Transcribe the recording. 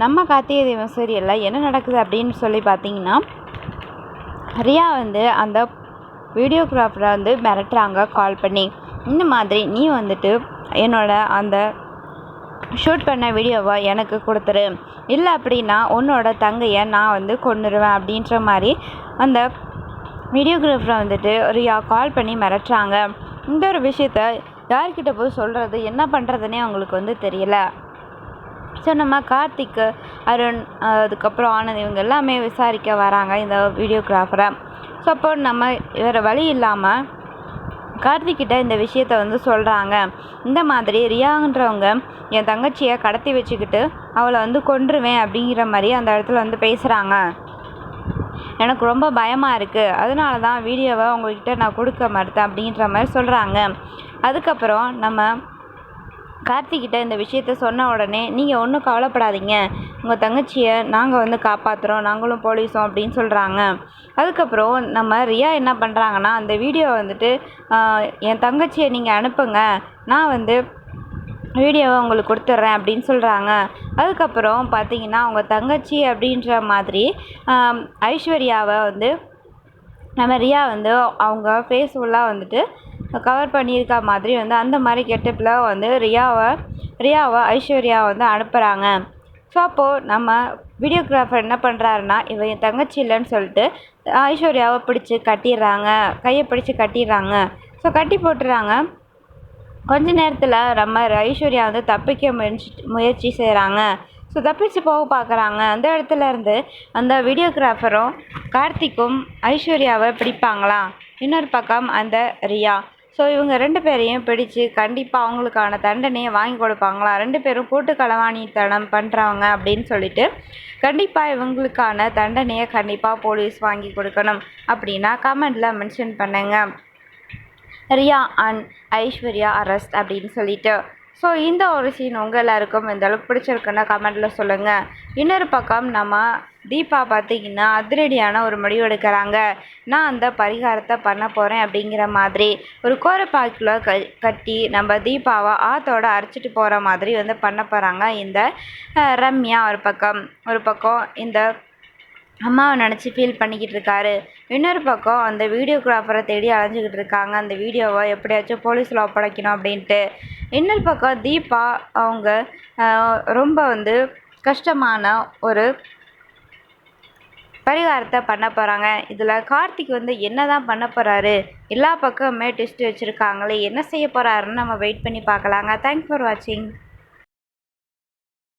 நம்ம கார்த்திகை தீபம் சீரியலில் என்ன நடக்குது அப்படின்னு சொல்லி பார்த்தீங்கன்னா ரியா வந்து அந்த வீடியோகிராஃபரை வந்து மிரட்டுறாங்க கால் பண்ணி. இந்த மாதிரி நீ வந்துட்டு என்னோட அந்த ஷூட் பண்ண வீடியோவை எனக்கு கொடுத்துரு. இல்லை அப்படின்னா உன்னோட தங்கையை நான் வந்து கொண்டுருவேன் அப்படின்ற மாதிரி அந்த வீடியோகிராஃபரை வந்துட்டு ரியா கால் பண்ணி மிரட்டுறாங்க. இந்த ஒரு விஷயத்த யார்கிட்ட போய் சொல்கிறது என்ன பண்ணுறதுனே அவங்களுக்கு வந்து தெரியல. ஸோ நம்ம கார்த்திக் அருண் அதுக்கப்புறம் ஆனந்த் இவங்க எல்லாமே விசாரிக்க வராங்க இந்த வீடியோகிராஃபரை. ஸோ அப்போ நம்ம வேறு வழி இல்லாமல் கார்த்திக்கிட்ட இந்த விஷயத்த வந்து சொல்கிறாங்க இந்த மாதிரி ரியான்றவங்க என் தங்கச்சியை கடத்தி வச்சுக்கிட்டு அவளை வந்து கொன்றுவேன் அப்படிங்கிற மாதிரி அந்த இடத்துல வந்து பேசுகிறாங்க எனக்கு ரொம்ப பயமாக இருக்குது அதனால தான் வீடியோவை உங்கள்கிட்ட நான் கொடுக்க மறுத்தேன் அப்படின்ற மாதிரி சொல்கிறாங்க அதுக்கப்புறம் நம்ம கார்த்திக்கிட்ட இந்த விஷயத்த சொன்ன உடனே நீங்கள் ஒன்றும் கவலைப்படாதீங்க. உங்கள் தங்கச்சியை நாங்கள் வந்து காப்பாற்றுறோம் நாங்களும் போலீஸும் அப்படின்னு சொல்கிறாங்க அதுக்கப்புறம் நம்ம ரியா என்ன பண்ணுறாங்கன்னா அந்த வீடியோ வந்துட்டு என் தங்கச்சியை நீங்கள் அனுப்புங்க. நான் வந்து வீடியோவை உங்களுக்கு கொடுத்துட்றேன் அப்படின்னு சொல்கிறாங்க அதுக்கப்புறம் பார்த்தீங்கன்னா அவங்க தங்கச்சி அப்படின்ற மாதிரி ஐஸ்வர்யாவை வந்து நம்ம ரியா வந்து அவங்க ஃபேஸ் ஃபுல்லாக வந்துட்டு கவர் பண்ணியிருக்க மாதிரி வந்து அந்த மாதிரி கெட்டப்பில் வந்து ரியாவை ரியாவை ஐஸ்வர்யா வந்து அனுப்புகிறாங்க ஸோ அப்போது நம்ம வீடியோகிராஃபர் என்ன பண்ணுறாருன்னா இவன் என் தங்கச்சி இல்லைன்னு சொல்லிட்டு ஐஸ்வர்யாவை பிடிச்சி கட்டிடுறாங்க. கையை பிடிச்சி கட்டிடுறாங்க. ஸோ கட்டி போட்டுறாங்க. கொஞ்ச நேரத்தில் நம்ம ஐஸ்வர்யா வந்து தப்பிக்க முயற்சி முயற்சி செய்கிறாங்க ஸோ தப்பிச்சு போக பார்க்குறாங்க அந்த இடத்துல இருந்து அந்த வீடியோகிராஃபரும் கார்த்திக்கும் ஐஸ்வர்யாவை பிடிப்பாங்களா இன்னொரு பக்கம் அந்த ரியா. ஸோ இவங்க ரெண்டு பேரையும் பிடிச்சு கண்டிப்பாக அவங்களுக்கான தண்டனையை வாங்கி கொடுப்பாங்களா? ரெண்டு பேரும் கூட்டு களவாணித்தனம் பண்ணுறவங்க அப்படின்னு சொல்லிட்டு கண்டிப்பாக இவங்களுக்கான தண்டனையை கண்டிப்பாக போலீஸ் வாங்கி கொடுக்கணும் அப்படின்னா கமெண்டில் மென்ஷன் பண்ணுங்கள் ரியா அண்ட் ஐஸ்வர்யா அரஸ்ட் அப்படின்னு சொல்லிட்டு. ஸோ இந்த ஒரு சீன் உங்கள் எல்லாருக்கும் இந்த அளவுக்கு பிடிச்சிருக்குன்னா கமெண்ட்டில் சொல்லுங்கள் இன்னொரு பக்கம் நம்ம தீபா பார்த்தீங்கன்னா அதிரடியான ஒரு முடிவு எடுக்கிறாங்க. நான் அந்த பரிகாரத்தை பண்ண போகிறேன் அப்படிங்கிற மாதிரி ஒரு கோரப்பாக்கில் க கட்டி நம்ம தீபாவை ஆத்தோட அரைச்சிட்டு போகிற மாதிரி வந்து பண்ண போகிறாங்க இந்த ரம்யா ஒரு பக்கம். ஒரு பக்கம் இந்த அம்மாவை நினச்சி ஃபீல் பண்ணிக்கிட்டு இருக்காரு. இன்னொரு பக்கம் அந்த வீடியோகிராஃபரை தேடி அலைஞ்சிக்கிட்டு இருக்காங்க. அந்த வீடியோவை எப்படியாச்சும் போலீஸில் ஒப்படைக்கணும் அப்படின்ட்டு. இன்னொரு பக்கம் தீபா அவங்க ரொம்ப வந்து கஷ்டமான ஒரு பரிகாரத்தை பண்ண போகிறாங்க இதில் கார்த்திக் வந்து என்ன தான் பண்ண போகிறாரு எல்லா பக்கமுமே டெஸ்ட் வச்சுருக்காங்களே என்ன செய்ய போகிறாருன்னு நம்ம வெயிட் பண்ணி பார்க்கலாங்க. தேங்க்ஸ் ஃபார் வாட்சிங்